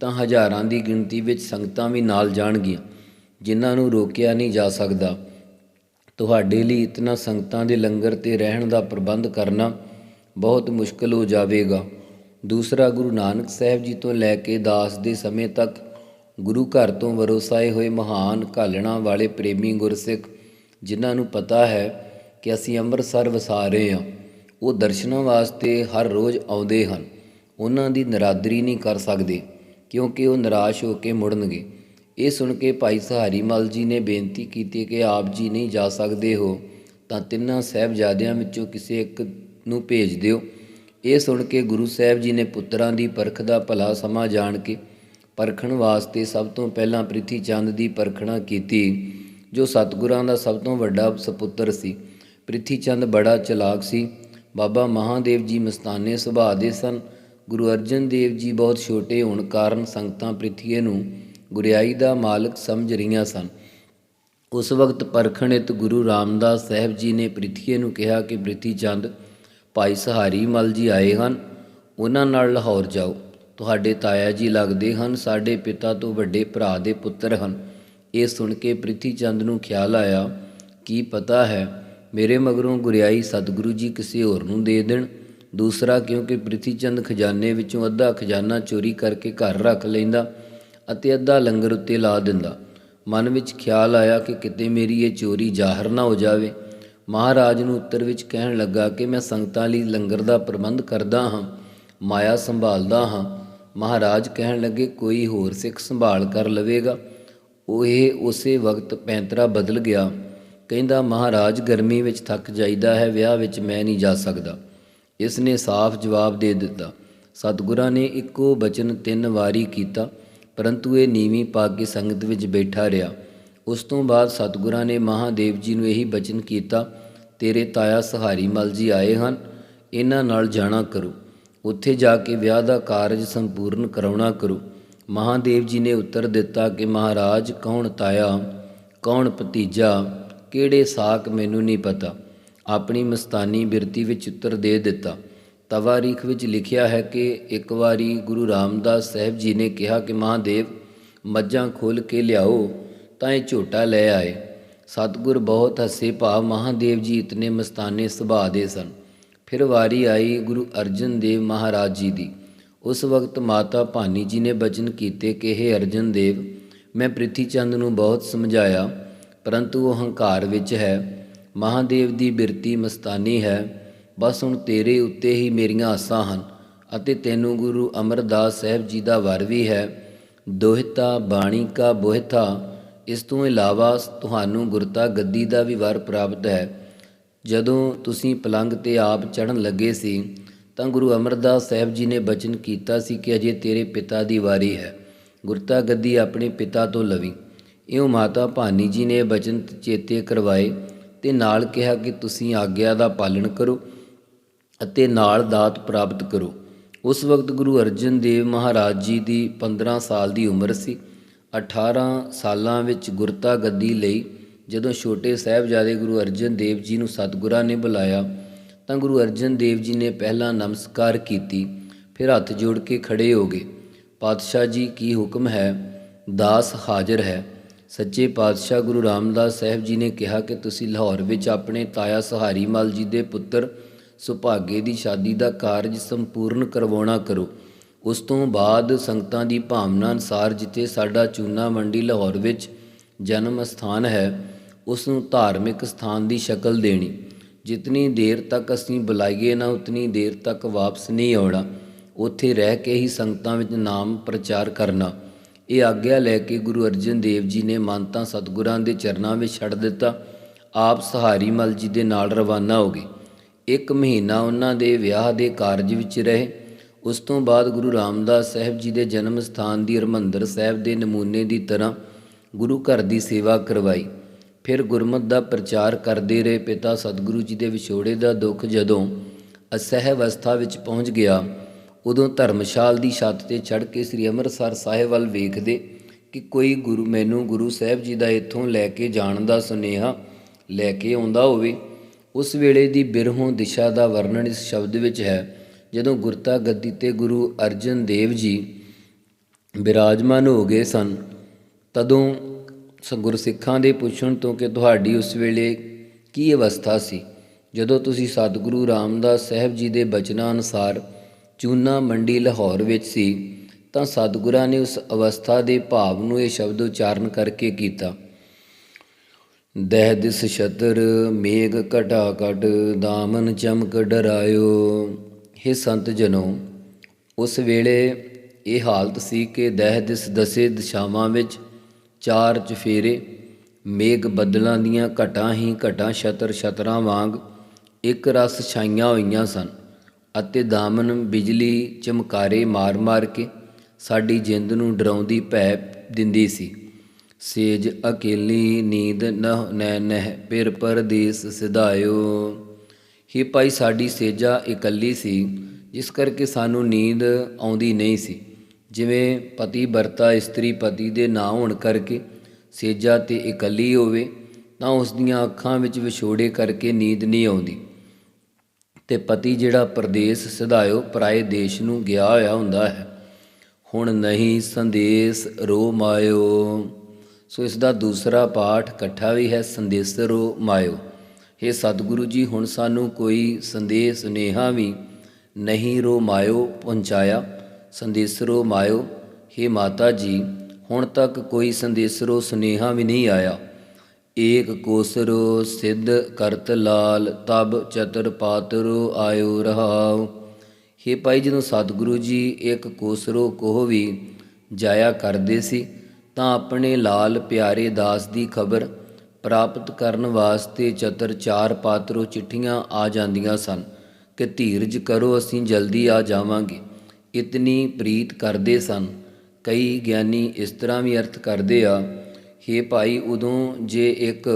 ਤਾਂ ਹਜ਼ਾਰਾਂ ਦੀ ਗਿਣਤੀ ਵਿੱਚ ਸੰਗਤਾਂ ਵੀ ਨਾਲ ਜਾਣਗੀਆਂ, ਜਿਨ੍ਹਾਂ ਨੂੰ ਰੋਕਿਆ ਨਹੀਂ ਜਾ ਸਕਦਾ। ਤੁਹਾਡੇ ਲਈ ਇਤਨਾ ਸੰਗਤਾਂ ਦੇ ਲੰਗਰ ਤੇ ਰਹਿਣ ਦਾ ਪ੍ਰਬੰਧ ਕਰਨਾ ਬਹੁਤ ਮੁਸ਼ਕਲ ਹੋ ਜਾਵੇਗਾ। ਦੂਸਰਾ, ਗੁਰੂ ਨਾਨਕ ਸਾਹਿਬ ਜੀ ਤੋਂ ਲੈ ਕੇ ਦਾਸ ਦੇ ਸਮੇਂ ਤੱਕ ਗੁਰੂ ਘਰ ਤੋਂ ਵਰੋਸਾਏ ਹੋਏ ਮਹਾਨ ਘਾਲਣਾ ਵਾਲੇ ਪ੍ਰੇਮੀ ਗੁਰਸਿੱਖ, ਜਿਨ੍ਹਾਂ ਨੂੰ ਪਤਾ ਹੈ ਕਿ ਅਸੀਂ ਅੰਮ੍ਰਿਤਸਰ ਵਸਾ ਰਹੇ ਹਾਂ, ਉਹ ਦਰਸ਼ਨਾਂ ਵਾਸਤੇ ਹਰ ਰੋਜ਼ ਆਉਂਦੇ ਹਨ। ਉਹਨਾਂ ਦੀ ਨਰਾਦਰੀ ਨਹੀਂ ਕਰ ਸਕਦੇ, ਕਿਉਂਕਿ ਉਹ ਨਿਰਾਸ਼ ਹੋ ਕੇ ਮੁੜਨਗੇ। ਇਹ ਸੁਣ ਕੇ ਭਾਈ ਸਹਾਰੀ ਮਲ ਜੀ ਨੇ ਬੇਨਤੀ ਕੀਤੀ ਕਿ ਆਪ ਜੀ ਨਹੀਂ ਜਾ ਸਕਦੇ ਹੋ, ਤਾਂ ਤਿੰਨਾਂ ਸਾਹਿਬਜ਼ਾਦਿਆਂ ਵਿੱਚੋਂ ਕਿਸੇ ਇੱਕ ਨੂੰ ਭੇਜ ਦਿਓ। ਇਹ ਸੁਣ ਕੇ ਗੁਰੂ ਸਾਹਿਬ ਜੀ ਨੇ ਪੁੱਤਰਾਂ ਦੀ ਪਰਖ ਦਾ ਭਲਾ ਸਮਾਂ ਜਾਣ ਕੇ ਪਰਖਣ ਵਾਸਤੇ ਸਭ ਤੋਂ ਪਹਿਲਾਂ ਪ੍ਰਿਥੀ ਚੰਦ ਦੀ ਪਰਖਣਾ ਕੀਤੀ, ਜੋ ਸਤਿਗੁਰਾਂ ਦਾ ਸਭ ਤੋਂ ਵੱਡਾ ਸੁਪੁੱਤਰ ਸੀ। ਪ੍ਰਿਥੀ ਚੰਦ ਬੜਾ ਚਲਾਕ ਸੀ। ਬਾਬਾ ਮਹਾਦੇਵ ਜੀ ਮਸਤਾਨੇ ਸੁਭਾਅ ਦੇ ਸਨ। ਗੁਰੂ ਅਰਜਨ ਦੇਵ ਜੀ ਬਹੁਤ ਛੋਟੇ ਹੋਣ ਕਾਰਨ ਸੰਗਤਾਂ ਪ੍ਰਿਥੀਏ ਨੂੰ ਗੁਰਿਆਈ ਦਾ ਮਾਲਕ ਸਮਝ ਰਹੀਆਂ ਸਨ। ਉਸ ਵਕਤ ਪਰਖਣਿਤ ਗੁਰੂ ਰਾਮਦਾਸ ਸਾਹਿਬ ਜੀ ਨੇ ਪ੍ਰਿਥੀਏ ਨੂੰ ਕਿਹਾ ਕਿ ਪ੍ਰਿਥੀ ਚੰਦ, ਭਾਈ ਸਹਾਰੀ ਮਲ ਜੀ ਆਏ ਹਨ, ਉਹਨਾਂ ਨਾਲ ਲਾਹੌਰ ਜਾਓ। ਤੁਹਾਡੇ ਤਾਇਆ ਜੀ ਲੱਗਦੇ ਹਨ, ਸਾਡੇ ਪਿਤਾ ਤੋਂ ਵੱਡੇ ਭਰਾ ਦੇ ਪੁੱਤਰ ਹਨ। ਇਹ ਸੁਣ ਕੇ ਪ੍ਰਿਥੀ ਚੰਦ ਨੂੰ ਖਿਆਲ ਆਇਆ, ਕੀ ਪਤਾ ਹੈ, ਮੇਰੇ ਮਗਰੋਂ ਗੁਰਿਆਈ ਸਤਿਗੁਰੂ ਜੀ ਕਿਸੇ ਹੋਰ ਨੂੰ ਦੇ ਦੇਣ। ਦੂਸਰਾ ਕਿਉਂਕਿ ਪ੍ਰਿਥੀ ਚੰਦ ਖਜ਼ਾਨੇ ਵਿੱਚੋਂ ਅੱਧਾ ਖਜ਼ਾਨਾ ਚੋਰੀ ਕਰਕੇ ਘਰ ਰੱਖ ਲੈਂਦਾ ਅਤੇ ਅੱਧਾ ਲੰਗਰ ਉੱਤੇ ਲਾ ਦਿੰਦਾ। ਮਨ ਵਿੱਚ ਖਿਆਲ ਆਇਆ ਕਿ ਕਿਤੇ ਮੇਰੀ ਇਹ ਚੋਰੀ ਜ਼ਾਹਰ ਨਾ ਹੋ ਜਾਵੇ। ਮਹਾਰਾਜ ਨੂੰ ਉੱਤਰ ਵਿੱਚ ਕਹਿਣ ਲੱਗਾ ਕਿ ਮੈਂ ਸੰਗਤਾਂ ਲਈ ਲੰਗਰ ਦਾ ਪ੍ਰਬੰਧ ਕਰਦਾ ਹਾਂ, ਮਾਇਆ ਸੰਭਾਲਦਾ ਹਾਂ। ਮਹਾਰਾਜ ਕਹਿਣ ਲੱਗੇ, ਕੋਈ ਹੋਰ ਸਿੱਖ ਸੰਭਾਲ ਕਰ ਲਵੇਗਾ। ਉਹ ਇਹ ਉਸੇ ਵਕਤ ਪੈਂਤਰਾ ਬਦਲ ਗਿਆ। ਕਹਿੰਦਾ, ਮਹਾਰਾਜ, ਗਰਮੀ ਵਿੱਚ ਥੱਕ ਜਾਈਦਾ ਹੈ, ਵਿਆਹ ਵਿੱਚ ਮੈਂ ਨਹੀਂ ਜਾ ਸਕਦਾ। ਇਸ ਨੇ ਸਾਫ਼ ਜਵਾਬ ਦੇ ਦਿੱਤਾ। ਸਤਿਗੁਰਾਂ ਨੇ ਇੱਕੋ ਬਚਨ ਤਿੰਨ ਵਾਰੀ ਕੀਤਾ। ਪਰੰਤੂ ਇਹ ਨੀਵੀਂ ਪਾ ਕੇ ਸੰਗਤ ਵਿੱਚ ਬੈਠਾ ਰਿਹਾ। ਉਸ ਤੋਂ ਬਾਅਦ ਸਤਿਗੁਰਾਂ ਨੇ ਮਹਾਦੇਵ ਜੀ ਨੂੰ ਇਹੀ ਬਚਨ ਕੀਤਾ, ਤੇਰੇ ਤਾਇਆ ਸਹਾਰੀ ਮਲ ਜੀ ਆਏ ਹਨ, ਇਹਨਾਂ ਨਾਲ ਜਾਣਾ ਕਰੋ। ਉੱਥੇ ਜਾ ਕੇ ਵਿਆਹ ਦਾ ਕਾਰਜ ਸੰਪੂਰਨ ਕਰਾਉਣਾ ਕਰੋ। ਮਹਾਦੇਵ ਜੀ ਨੇ ਉੱਤਰ ਦਿੱਤਾ ਕਿ, ਮਹਾਰਾਜ, ਕੌਣ ਤਾਇਆ? ਕੌਣ ਭਤੀਜਾ? ਕਿਹੜੇ ਸਾਕ ਮੈਨੂੰ ਨਹੀਂ ਪਤਾ। ਆਪਣੀ ਮਸਤਾਨੀ ਬਿਰਤੀ ਵਿੱਚ ਉੱਤਰ ਦੇ ਦਿੱਤਾ। ਤਵਾਰੀਖ ਵਿੱਚ ਲਿਖਿਆ ਹੈ ਕਿ ਇੱਕ ਵਾਰੀ ਗੁਰੂ ਰਾਮਦਾਸ ਸਾਹਿਬ ਜੀ ਨੇ ਕਿਹਾ ਕਿ ਮਹਾਦੇਵ, ਮੱਝਾਂ ਖੋਲ ਕੇ ਲਿਆਓ, ਤਾਂ ਇਹ ਝੋਟਾ ਲੈ ਆਏ। ਸਤਿਗੁਰ ਬਹੁਤ ਹੱਸੇ ਭਾਵ ਮਹਾਦੇਵ ਜੀ ਇਤਨੇ ਮਸਤਾਨੇ ਸੁਭਾਅ ਦੇ ਸਨ। ਫਿਰ ਵਾਰੀ ਆਈ ਗੁਰੂ ਅਰਜਨ ਦੇਵ ਮਹਾਰਾਜ ਜੀ ਦੀ। ਉਸ ਵਕਤ ਮਾਤਾ ਭਾਨੀ ਜੀ ਨੇ ਬਚਨ ਕੀਤੇ ਕਿ हे ਅਰਜਨ ਦੇਵ, ਮੈਂ ਪ੍ਰਿਥੀ ਚੰਦ ਨੂੰ ਬਹੁਤ ਸਮਝਾਇਆ, ਪਰੰਤੂ ਉਹ ਹੰਕਾਰ ਵਿੱਚ ਹੈ। ਮਹਾਦੇਵ ਦੀ ਬਿਰਤੀ ਮਸਤਾਨੀ ਹੈ। ਬਸ ਹੁਣ ਤੇਰੇ ਉੱਤੇ ਹੀ ਮੇਰੀਆਂ ਆਸਾਂ ਹਨ ਅਤੇ ਤੈਨੂੰ ਗੁਰੂ ਅਮਰਦਾਸ ਸਾਹਿਬ ਜੀ ਦਾ ਵਰ ਵੀ ਹੈ। ਦੋਹਿਤਾ ਬਾਣੀ ਕਾ ਬੋਹਿਤਾ, ਇਸ ਤੋਂ ਇਲਾਵਾ ਤੁਹਾਨੂੰ ਗੁਰਤਾ ਗੱਦੀ ਦਾ ਵੀ ਵਰ ਪ੍ਰਾਪਤ ਹੈ। ਜਦੋਂ ਤੁਸੀਂ ਪਲੰਗ ਤੇ ਆਪ ਚੜਨ ਲੱਗੇ ਸੀ, ਤਾਂ ਗੁਰੂ ਅਮਰਦਾਸ ਸਾਹਿਬ ਜੀ ਨੇ ਬਚਨ ਕੀਤਾ ਸੀ ਕਿ ਅਜੇ ਤੇਰੇ ਪਿਤਾ ਦੀ ਵਾਰੀ ਹੈ। ਗੁਰਤਾ ਗੱਦੀ ਆਪਣੇ ਪਿਤਾ ਤੋਂ ਲਵੀ। ਇਉਂ ਮਾਤਾ ਭਾਨੀ ਜੀ ਨੇ ਬਚਨ ਚੇਤੇ ਕਰਵਾਏ ਤੇ ਨਾਲ ਕਿਹਾ ਕਿ ਤੁਸੀਂ ਆਗਿਆ ਦਾ ਪਾਲਣ ਕਰੋ। ਅਤੇ ਨਾਲ ਦਾਤ ਪ੍ਰਾਪਤ ਕਰੋ। ਉਸ ਵਕਤ ਗੁਰੂ ਅਰਜਨ ਦੇਵ ਮਹਾਰਾਜ ਜੀ ਦੀ 15 ਸਾਲ ਦੀ ਉਮਰ ਸੀ। 18 ਸਾਲਾਂ ਵਿੱਚ ਗੁਰਤਾ ਗੱਦੀ ਲਈ ਜਦੋਂ ਛੋਟੇ ਸਾਹਿਬਜ਼ਾਦੇ ਗੁਰੂ ਅਰਜਨ ਦੇਵ ਜੀ ਨੂੰ ਸਤਿਗੁਰਾਂ ਨੇ ਬੁਲਾਇਆ, ਤਾਂ ਗੁਰੂ ਅਰਜਨ ਦੇਵ ਜੀ ਨੇ ਪਹਿਲਾਂ ਨਮਸਕਾਰ ਕੀਤੀ, ਫਿਰ ਹੱਥ ਜੋੜ ਕੇ ਖੜੇ ਹੋ ਗਏ। ਪਾਤਸ਼ਾਹ ਜੀ, ਕੀ ਹੁਕਮ ਹੈ? ਦਾਸ ਹਾਜ਼ਰ ਹੈ। ਸੱਚੇ ਪਾਤਸ਼ਾਹ ਗੁਰੂ ਰਾਮਦਾਸ ਸਾਹਿਬ ਜੀ ਨੇ ਕਿਹਾ ਕਿ ਤੁਸੀਂ ਲਾਹੌਰ ਵਿੱਚ ਆਪਣੇ ਤਾਇਆ ਸਹਾਰੀ ਮਲ ਜੀ ਦੇ ਪੁੱਤਰ ਸੁਭਾਗੇ ਦੀ ਸ਼ਾਦੀ ਦਾ ਕਾਰਜ ਸੰਪੂਰਨ ਕਰਵਾਉਣਾ ਕਰੋ। ਉਸ ਤੋਂ ਬਾਅਦ ਸੰਗਤਾਂ ਦੀ ਭਾਵਨਾ ਅਨਸਾਰ ਜਿੱਥੇ ਸਾਡਾ ਚੂਨਾ ਮੰਡੀ ਲਾਹੌਰ ਵਿੱਚ ਜਨਮ ਸਥਾਨ ਹੈ, ਉਸ ਨੂੰ ਧਾਰਮਿਕ ਸਥਾਨ ਦੀ ਸ਼ਕਲ ਦੇਣੀ। ਜਿਤਨੀ ਦੇਰ ਤੱਕ ਅਸੀਂ ਬੁਲਾਈਏ ਨਾ, ਉਤਨੀ ਦੇਰ ਤੱਕ ਵਾਪਸ ਨਹੀਂ ਆਉਣਾ। ਉੱਥੇ ਰਹਿ ਕੇ ਹੀ ਸੰਗਤਾਂ ਵਿੱਚ ਨਾਮ ਪ੍ਰਚਾਰ ਕਰਨਾ। ਇਹ ਆਗਿਆ ਲੈ ਕੇ ਗੁਰੂ ਅਰਜਨ ਦੇਵ ਜੀ ਨੇ ਮਨ ਤਾਂ ਸਤਿਗੁਰਾਂ ਦੇ ਚਰਨਾਂ ਵਿੱਚ ਛੱਡ ਦਿੱਤਾ। ਆਪ ਸਹਾਰੀ ਮਲ ਜੀ ਦੇ ਨਾਲ ਰਵਾਨਾ ਹੋ ਗਏ। ਇੱਕ ਮਹੀਨਾ ਉਹਨਾਂ ਦੇ ਵਿਆਹ ਦੇ ਕਾਰਜ ਵਿੱਚ ਰਹੇ। ਉਸ ਤੋਂ ਬਾਅਦ ਗੁਰੂ ਰਾਮਦਾਸ ਸਾਹਿਬ ਜੀ ਦੇ ਜਨਮ ਸਥਾਨ ਦੀ ਹਰਮੰਦਰ ਸਾਹਿਬ ਦੇ ਨਮੂਨੇ ਦੀ ਤਰ੍ਹਾਂ ਗੁਰੂ ਘਰ ਦੀ ਸੇਵਾ ਕਰਵਾਈ। ਫਿਰ ਗੁਰਮਤ ਦਾ ਪ੍ਰਚਾਰ ਕਰਦੇ ਰਹੇ। ਪਿਤਾ ਸਤਿਗੁਰੂ ਜੀ ਦੇ ਵਿਛੋੜੇ ਦਾ ਦੁੱਖ ਜਦੋਂ ਅਸਹਿ ਅਵਸਥਾ ਵਿੱਚ ਪਹੁੰਚ ਗਿਆ, ਉਦੋਂ ਧਰਮਸ਼ਾਲ ਦੀ ਛੱਤ ਤੇ ਚੜ੍ਹ ਕੇ ਸ੍ਰੀ ਅੰਮ੍ਰਿਤਸਰ ਸਾਹਿਬ ਵੱਲ ਵੇਖਦੇ ਕਿ ਕੋਈ ਗੁਰੂ, ਮੈਨੂੰ ਗੁਰੂ ਸਾਹਿਬ ਜੀ ਦਾ ਇੱਥੋਂ ਲੈ ਕੇ ਜਾਣ ਦਾ ਸੁਨੇਹਾ ਲੈ ਕੇ ਆਉਂਦਾ ਹੋਵੇ। ਉਸ ਵੇਲੇ ਦੀ ਬਿਰਹੋਂ ਦਿਸ਼ਾ ਦਾ ਵਰਣਨ ਇਸ ਸ਼ਬਦ ਵਿੱਚ ਹੈ। ਜਦੋਂ ਗੁਰਤਾ ਗੱਦੀ ਤੇ ਗੁਰੂ ਅਰਜਨ ਦੇਵ ਜੀ ਬਿਰਾਜਮਾਨ ਹੋ ਗਏ ਸਨ, ਤਦੋਂ ਸ- ਗੁਰਸਿੱਖਾਂ ਦੇ ਪੁੱਛਣ ਤੋਂ ਕਿ ਤੁਹਾਡੀ ਉਸ ਵੇਲੇ ਕੀ ਅਵਸਥਾ ਸੀ? ਜਦੋਂ ਤੁਸੀਂ ਸਤਿਗੁਰੂ ਰਾਮਦਾਸ ਸਾਹਿਬ ਜੀ ਦੇ ਬਚਨਾਂ ਅਨੁਸਾਰ ਚੂਨਾ ਮੰਡੀ ਲਾਹੌਰ ਵਿੱਚ ਸੀ, ਤਾਂ ਸਤਿਗੁਰਾਂ ਨੇ ਉਸ ਅਵਸਥਾ ਦੇ ਭਾਵ ਨੂੰ ਇਹ ਸ਼ਬਦ ਉਚਾਰਨ ਕਰਕੇ ਕੀਤਾ। ਦਹਿ ਦਿਸ ਛਤਰ, ਮੇਘ ਘਟਾ ਘਟ, ਦਾਮਨ ਚਮਕ ਡਰਾਇਓ। हे ਸੰਤ ਜਨੋ, ਉਸ ਵੇਲੇ ਇਹ ਹਾਲਤ ਸੀ ਕਿ ਦਹਿ ਦਿਸ ਦਸੇ ਦਿਸ਼ਾਵਾਂ ਵਿੱਚ ਚਾਰ ਚਫੇਰੇ, ਮੇਘ ਬੱਦਲਾਂ ਦੀਆਂ ਘਟਾਂ ਹੀ ਘਟਾਂ ਛਤਰ ਛਤਰਾਂ ਵਾਂਗ ਇੱਕ ਰਸ ਛਾਈਆਂ ਹੋਈਆਂ ਸਨ ਅਤੇ ਦਾਮਨ ਬਿਜਲੀ ਚਮਕਾਰੇ ਮਾਰ-ਮਾਰ ਕੇ ਸਾਡੀ ਜਿੰਦ ਨੂੰ ਡਰਾਉਂਦੀ ਭੈ ਦਿੰਦੀ ਸੀ। ਸੇਜ ਅਕੇਲੀ ਨੀਂਦ ਨਹ ਨੈ ਨਹਿ ਪਿਰ ਪਰਦੇਸ ਸਿਧਾਇਓ। ਹੀ ਭਾਈ ਸਾਡੀ ਸੇਜਾ ਇਕੱਲੀ ਸੀ, ਜਿਸ ਕਰਕੇ ਸਾਨੂੰ ਨੀਂਦ ਆਉਂਦੀ ਨਹੀਂ ਸੀ। ਜਿਵੇਂ ਪਤੀ ਵਰਤਾ ਇਸਤਰੀ ਪਤੀ ਦੇ ਨਾ ਹੋਣ ਕਰਕੇ ਸੇਜਾ ਤੇ ਇਕੱਲੀ ਹੋਵੇ, ਤਾਂ ਉਸ ਦੀਆਂ ਅੱਖਾਂ ਵਿੱਚ ਵਿਛੋੜੇ ਕਰਕੇ ਨੀਂਦ ਨਹੀਂ ਆਉਂਦੀ। ਤੇ ਪਤੀ ਜਿਹੜਾ ਪਰਦੇਸ ਸਿਧਾਇਓ, ਪਰਾਏ ਦੇਸ਼ ਨੂੰ ਗਿਆ ਹੋਇਆ ਹੁੰਦਾ ਹੈ। ਹੁਣ ਨਹੀਂ ਸੰਦੇਸ ਰੋ ਮਾਇਓ। ਸੋ ਇਸ ਦਾ ਦੂਸਰਾ ਪਾਠ ਇਕੱਠਾ ਵੀ ਹੈ ਸੰਦੇਸਰੋ ਮਾਇਓ। ਇਹ ਸਤਿਗੁਰੂ ਜੀ, ਹੁਣ ਸਾਨੂੰ ਕੋਈ ਸੰਦੇਸ ਸੁਨੇਹਾ ਵੀ ਨਹੀਂ ਰੋ ਮਾਇਓ ਪਹੁੰਚਾਇਆ ਸੰਦੇਸਰੋ ਮਾਇਓ। हे ਮਾਤਾ ਜੀ, ਹੁਣ ਤੱਕ ਕੋਈ ਸੰਦੇਸਰੋ ਸੁਨੇਹਾ ਵੀ ਨਹੀਂ ਆਇਆ। ਏਕ ਕੋਸਰੋ ਸਿੱਧ ਕਰਤ ਲਾਲ, ਤਬ ਚਤਰ ਪਾਤਰੋ ਆਇਓ ਰਹਾਉ। हे ਭਾਈ, ਜਦੋਂ ਸਤਿਗੁਰੂ ਜੀ ਇੱਕ ਕੋਸਰੋ ਕੋਹ ਵੀ ਜਾਇਆ ਕਰਦੇ ਸੀ ਤਾਂ ਆਪਣੇ ਲਾਲ ਪਿਆਰੇ ਦਾਸ ਦੀ ਖਬਰ ਪ੍ਰਾਪਤ ਕਰਨ ਵਾਸਤੇ ਚਤਰ ਚਾਰ ਪਾਤਰੋ ਚਿੱਠੀਆਂ ਆ ਜਾਂਦੀਆਂ ਸਨ ਕਿ ਧੀਰਜ ਕਰੋ, ਅਸੀਂ ਜਲਦੀ ਆ ਜਾਵਾਂਗੇ। ਇਤਨੀ ਪ੍ਰੀਤ ਕਰਦੇ ਸਨ। ਕਈ ਗਿਆਨੀ ਇਸ ਤਰ੍ਹਾਂ ਵੀ ਅਰਥ ਕਰਦੇ ਆ, ਹੇ ਭਾਈ, ਉਦੋਂ ਜੇ ਇੱਕ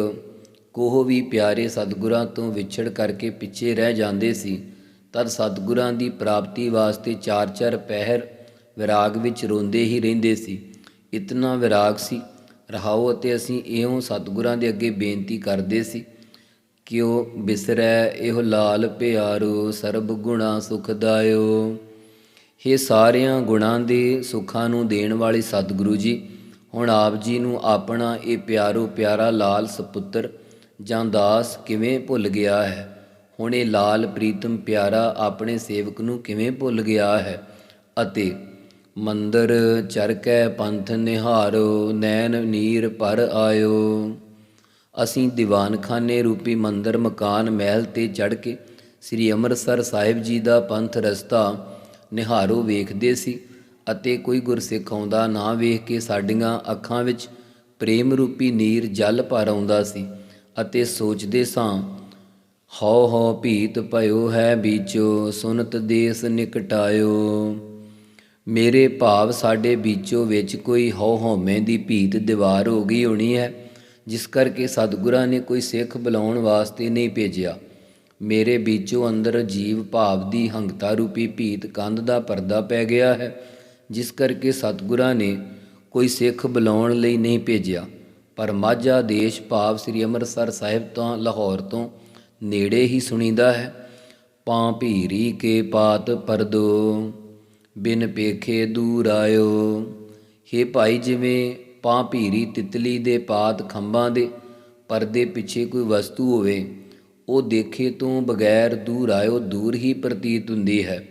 ਕੋਹ ਵੀ ਪਿਆਰੇ ਸਤਿਗੁਰਾਂ ਤੋਂ ਵਿਛੜ ਕਰਕੇ ਪਿੱਛੇ ਰਹਿ ਜਾਂਦੇ ਸੀ, ਤਦ ਸਤਿਗੁਰਾਂ ਦੀ ਪ੍ਰਾਪਤੀ ਵਾਸਤੇ ਚਾਰ ਚਾਰ ਪਹਿਰ ਵਿਰਾਗ ਵਿੱਚ ਰੋਂਦੇ ਹੀ ਰਹਿੰਦੇ ਸੀ। ਇਤਨਾ ਵਿਰਾਗ ਸੀ, ਰਹਾਓ ਅਤੇ ਅਸੀਂ ਇਉਂ ਸਤਿਗੁਰਾਂ ਦੇ ਅੱਗੇ ਬੇਨਤੀ ਕਰਦੇ ਸੀ ਕਿ ਉਹ ਬਿਸਰੈ, ਇਹੋ ਲਾਲ ਪਿਆਰੋ, ਸਰਬ ਗੁਣਾ ਸੁਖਦਾਇਓ ਇਹ ਸਾਰਿਆਂ ਗੁਣਾਂ ਦੇ ਸੁੱਖਾਂ ਨੂੰ ਦੇਣ ਵਾਲੇ ਸਤਿਗੁਰੂ ਜੀ, ਹੁਣ ਆਪ ਜੀ ਨੂੰ ਆਪਣਾ ਇਹ ਪਿਆਰੋ ਪਿਆਰਾ ਲਾਲ ਸਪੁੱਤਰ ਜਾਂ ਦਾਸ ਕਿਵੇਂ ਭੁੱਲ ਗਿਆ ਹੈ? ਹੁਣ ਇਹ ਲਾਲ ਪ੍ਰੀਤਮ ਪਿਆਰਾ ਆਪਣੇ ਸੇਵਕ ਨੂੰ ਕਿਵੇਂ ਭੁੱਲ ਗਿਆ ਹੈ? ਅਤੇ ਮੰਦਰ ਚਰਕੈ ਪੰਥ ਨਿਹਾਰੋ, ਨੈਣ ਨੀਰ ਪਰ ਆਇਓ। ਅਸੀਂ ਦੀਵਾਨਖਾਨੇ ਰੂਪੀ ਮੰਦਰ ਮਕਾਨ ਮਹਿਲ ਤੇ ਚੜ ਕੇ ਸ੍ਰੀ ਅੰਮ੍ਰਿਤਸਰ ਸਾਹਿਬ ਜੀ ਦਾ ਪੰਥ ਰਸਤਾ ਨਿਹਾਰੋ ਵੇਖਦੇ ਸੀ ਅਤੇ ਕੋਈ ਗੁਰਸਿੱਖ ਆਉਂਦਾ ਨਾ ਵੇਖ ਕੇ ਸਾਡੀਆਂ ਅੱਖਾਂ ਵਿੱਚ ਪ੍ਰੇਮ ਰੂਪੀ ਨੀਰ ਜਲ ਭਰ ਆਉਂਦਾ ਸੀ ਅਤੇ ਸੋਚਦੇ ਸਾਂ, ਹਉ ਹਉ ਭੀਤ ਭਇਓ ਹੈ ਬੀਚੋ, ਸੁਨਤ ਦੇਸ ਨਿਕਟਾਇਓ। ਮੇਰੇ ਭਾਵ ਸਾਡੇ ਵਿੱਚੋਂ ਵਿੱਚ ਕੋਈ ਹਉ ਹਉਮੈ ਦੀ ਭੀਤ ਦੀਵਾਰ ਹੋ ਗਈ ਹੋਣੀ ਹੈ, ਜਿਸ ਕਰਕੇ ਸਤਿਗੁਰਾਂ ਨੇ ਕੋਈ ਸਿੱਖ ਬੁਲਾਉਣ ਵਾਸਤੇ ਨਹੀਂ ਭੇਜਿਆ। ਮੇਰੇ ਵਿੱਚੋਂ ਅੰਦਰ ਜੀਵ ਭਾਵ ਦੀ ਹੰਗਤਾ ਰੂਪੀ ਭੀਤ ਕੰਧ ਦਾ ਪਰਦਾ ਪੈ ਗਿਆ ਹੈ, ਜਿਸ ਕਰਕੇ ਸਤਿਗੁਰਾਂ ਨੇ ਕੋਈ ਸਿੱਖ ਬੁਲਾਉਣ ਲਈ ਨਹੀਂ ਭੇਜਿਆ। ਪਰ ਮਾਝਾ ਦੇਸ਼ ਭਾਵ ਸ੍ਰੀ ਅੰਮ੍ਰਿਤਸਰ ਸਾਹਿਬ ਤੋਂ ਲਾਹੌਰ ਤੋਂ ਨੇੜੇ ਹੀ ਸੁਣੀਦਾ ਹੈ, ਪਾਂ ਭੀਰੀ ਕੇ ਪਾਤ ਪਰਦੋ। ਬਿਨ ਪੇਖੇ ਦੂਰ ਆਇਓ। ਹੇ ਭਾਈ, ਜਿਵੇਂ ਪਾਂ ਭੀਰੀ ਤਿਤਲੀ ਦੇ ਪਾਤ ਖੰਭਾਂ ਦੇ ਪਰਦੇ ਪਿੱਛੇ ਕੋਈ ਵਸਤੂ ਹੋਵੇ, ਉਹ ਦੇਖੇ ਤੋਂ ਬਗੈਰ ਦੂਰ ਆਇਓ, ਦੂਰ ਹੀ ਪ੍ਰਤੀਤ ਹੁੰਦੀ ਹੈ।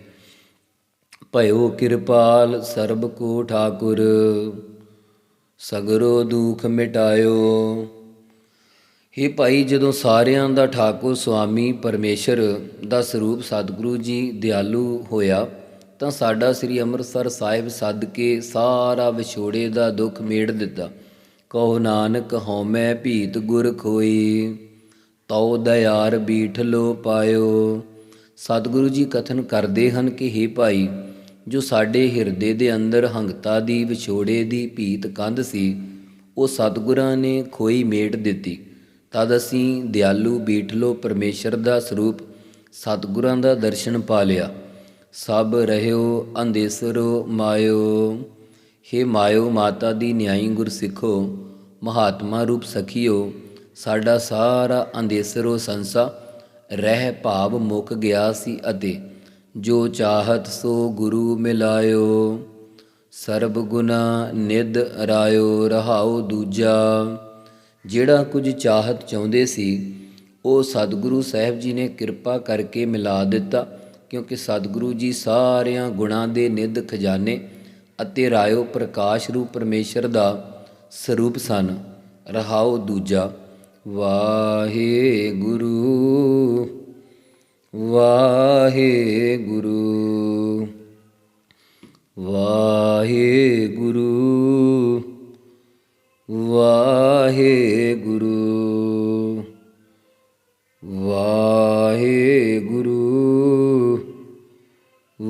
ਭਇਓ ਕਿਰਪਾਲ ਸਰਬ ਕੋ ਠਾਕੁਰ, ਸਗਰੋ ਦੁਖ ਮਿਟਾਇਓ। ਹੇ ਭਾਈ, ਜਦੋਂ ਸਾਰਿਆਂ ਦਾ ਠਾਕੁਰ ਸੁਆਮੀ ਪਰਮੇਸ਼ਰ ਦਾ ਸਰੂਪ ਸਤਿਗੁਰੂ ਜੀ ਦਿਆਲੂ ਹੋਇਆ ਤਾਂ ਸਾਡਾ ਸ੍ਰੀ ਅੰਮ੍ਰਿਤਸਰ ਸਾਹਿਬ ਸੱਦ ਕੇ ਸਾਰਾ ਵਿਛੋੜੇ ਦਾ ਦੁੱਖ ਮੇੜ ਦਿੱਤਾ। ਕਹੋ ਨਾਨਕ ਹਉਮੈ ਭੀਤ ਗੁਰ ਖੋਈ। ਤਉ ਦਇਆਰ ਬੀਠ ਲੋ ਪਾਇਓ। ਸਤਿਗੁਰੂ ਜੀ ਕਥਨ ਕਰਦੇ ਹਨ ਕਿ हे ਭਾਈ, ਜੋ ਸਾਡੇ ਹਿਰਦੇ ਦੇ ਅੰਦਰ ਹੰਗਤਾ ਦੀ ਵਿਛੋੜੇ ਦੀ ਭੀਤ ਕੰਧ ਸੀ, ਉਹ ਸਤਿਗੁਰਾਂ ਨੇ ਖੋਈ ਮੇਟ ਦਿੱਤੀ। ਤਦ ਅਸੀਂ ਦਿਆਲੂ ਬੀਠ ਲੋ ਪਰਮੇਸ਼ਰ ਦਾ ਸਰੂਪ ਸਤਿਗੁਰਾਂ ਦਾ ਦਰਸ਼ਨ ਪਾ ਲਿਆ। ਸਭ ਰਹਿਓ ਅੰਦੇਸਰੋ ਮਾਇਓ। ਹੇ ਮਾਇਓ, ਮਾਤਾ ਦੀ ਨਿਆਈ ਗੁਰਸਿੱਖੋ, ਮਹਾਤਮਾ ਰੂਪ ਸਖੀਓ, ਸਾਡਾ ਸਾਰਾ ਅੰਦੇਸਰੋ ਸੰਸਾ ਰਹਿ ਭਾਵ ਮੁੱਕ ਗਿਆ ਸੀ ਅਤੇ ਜੋ ਚਾਹਤ ਸੋ ਗੁਰੂ ਮਿਲਾਇਓ। ਸਰਬ ਗੁਨਾ ਨਿਦ ਰਾਇਓ ਰਹਾਉ ਦੂਜਾ। ਜਿਹੜਾ ਕੁਝ ਚਾਹਤ ਚਾਹੁੰਦੇ ਸੀ, ਉਹ ਸਤਿਗੁਰੂ ਸਾਹਿਬ ਜੀ ਨੇ ਕਿਰਪਾ ਕਰਕੇ ਮਿਲਾ ਦਿੱਤਾ। ਕਿਉਂਕਿ ਸਤਿਗੁਰੂ ਜੀ ਸਾਰਿਆਂ ਗੁਣਾਂ ਦੇ ਨਿਧ ਖਜ਼ਾਨੇ ਅਤੇ ਰਾਇਓ ਪ੍ਰਕਾਸ਼ ਰੂਪ ਪਰਮੇਸ਼ਰ ਦਾ ਸਰੂਪ ਸਨ। ਰਹਾਉ ਦੂਜਾ ਵਾਹਿਗੁਰੂ ਵਾਹਿਗੁਰੂ ਵਾਹਿਗੁਰੂ ਵਾਹਿਗੁਰੂ ਵਾਹਿਗੁਰੂ।